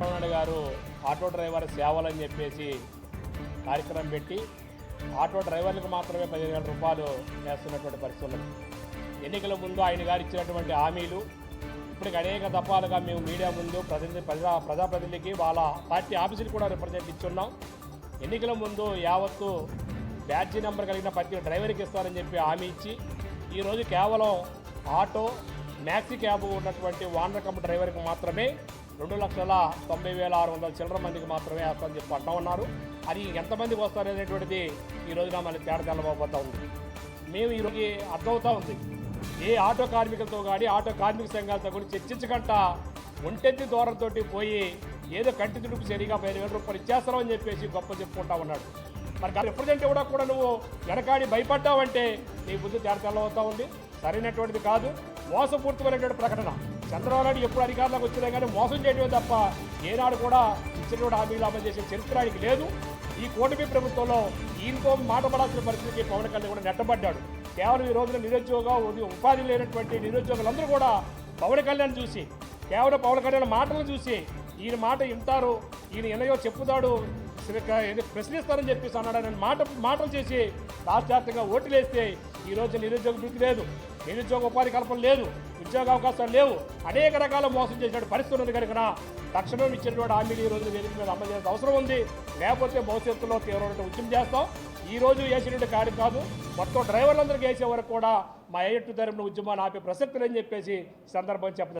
చంద్రబాబు గారు auto driver సేవలని చెప్పేసి కార్యక్రమం పెట్టి ఆటో డ్రైవర్లకు మాత్రమే పదిహేను వేల రూపాయలు వేస్తున్నటువంటి పరిస్థితులు ఎన్నికల ముందు ఆయన గారు ఇచ్చినటువంటి హామీలు ఇప్పటికి అనేక దఫాలుగా మేము మీడియా ముందు ప్రతినిధి ప్రజా ప్రజాప్రతినిధికి వాళ్ళ పార్టీ ఆఫీసులు కూడా రిప్రజెంట్ ఇచ్చున్నాం. ఎన్నికల ముందు యావత్తు బ్యాడ్జీ నెంబర్ కలిగిన ప్రతి డ్రైవర్కి ఇస్తారని చెప్పి హామీ ఇచ్చి ఈరోజు కేవలం ఆటో మ్యాక్సీ క్యాబ్ ఉన్నటువంటి వానర్ కమ్ డ్రైవర్కి మాత్రమే రెండు లక్షల తొంభై వేల ఆరు వందల చిల్లర మందికి మాత్రమే వేస్తామని చెప్పి అంటా ఉన్నారు అది ఎంతమందికి వస్తారనేటువంటిది ఈ రోజున మళ్ళీ తేడా తెల్లబోతా ఉంది. మేము ఈరోజు అర్థమవుతా ఉంది. ఏ ఆటో కార్మికులతో కానీ ఆటో కార్మిక సంఘాలతో కూడా చర్చించకుండా ఒంటెత్తి దూరంతో పోయి ఏదో కంటి తుడుపు సరిగా పదిహేను వేల రూపాయలు ఇచ్చేస్తామని చెప్పేసి గొప్ప చెప్పుకుంటా ఉన్నాడు. మరి దాని రిప్రజెంట్ కూడా కూడా నువ్వు వెనకాడి భయపడ్డావంటే నీ బుద్ధి తేడా తెల్లబోతా ఉంది. సరైనటువంటిది కాదు. మోసపూరితమైనటువంటి ప్రకటన. చంద్రబాబు నాయుడు ఎప్పుడు అధికారంలోకి వచ్చినా కానీ మోసం చేయడమే తప్ప ఏనాడు కూడా ఇచ్చినటువంటి హామీలు అమలు చేసే చరిత్ర ఆయనకి లేదు. ఈ కూటమి ప్రభుత్వంలో ఈయనతో మాట పడాల్సిన పరిస్థితికి పవన్ కళ్యాణ్ కూడా నెట్టబడ్డాడు. కేవలం ఈ రోజున నిరుద్యోగ ఉపాధి లేనటువంటి నిరుద్యోగులందరూ కూడా పవన్ కళ్యాణ్ చూసి కేవలం పవన్ కళ్యాణ్ మాటలు చూసి ఈయన మాట వింటారు ఈయన ఎన్నయో చెప్పుతాడు ప్రశ్నిస్తారని చెప్పేసి అన్నాడు. ఆయన మాట మాటలు చేసి రాష్ట్రవ్యాప్తంగా ఓట్లు వేస్తే ఈ రోజు నిరుద్యోగ భృతి లేదు నిరుద్యోగ ఉపాధి కల్పన లేదు ఉద్యోగ అవకాశాలు లేవు. అనేక రకాల మోసం చేసినటువంటి పరిస్థితి ఉంది కనుక తక్షణం ఇచ్చినటువంటి హామీలు ఈ రోజు వేదిక మీద అమలు చేయాల్సిన అవసరం ఉంది. లేకపోతే భవిష్యత్తులో తీవ్రమైన ఉద్యమం చేస్తాం. ఈ రోజు వేసినటువంటి కార్యం కాదు మొత్తం డ్రైవర్లందరికీ వేసే వరకు కూడా మా ఎయ్యట్టు తరపున ఉద్యమాన్ని ఆపే ప్రసక్తి లేని చెప్పేసి సందర్భం చెప్పడం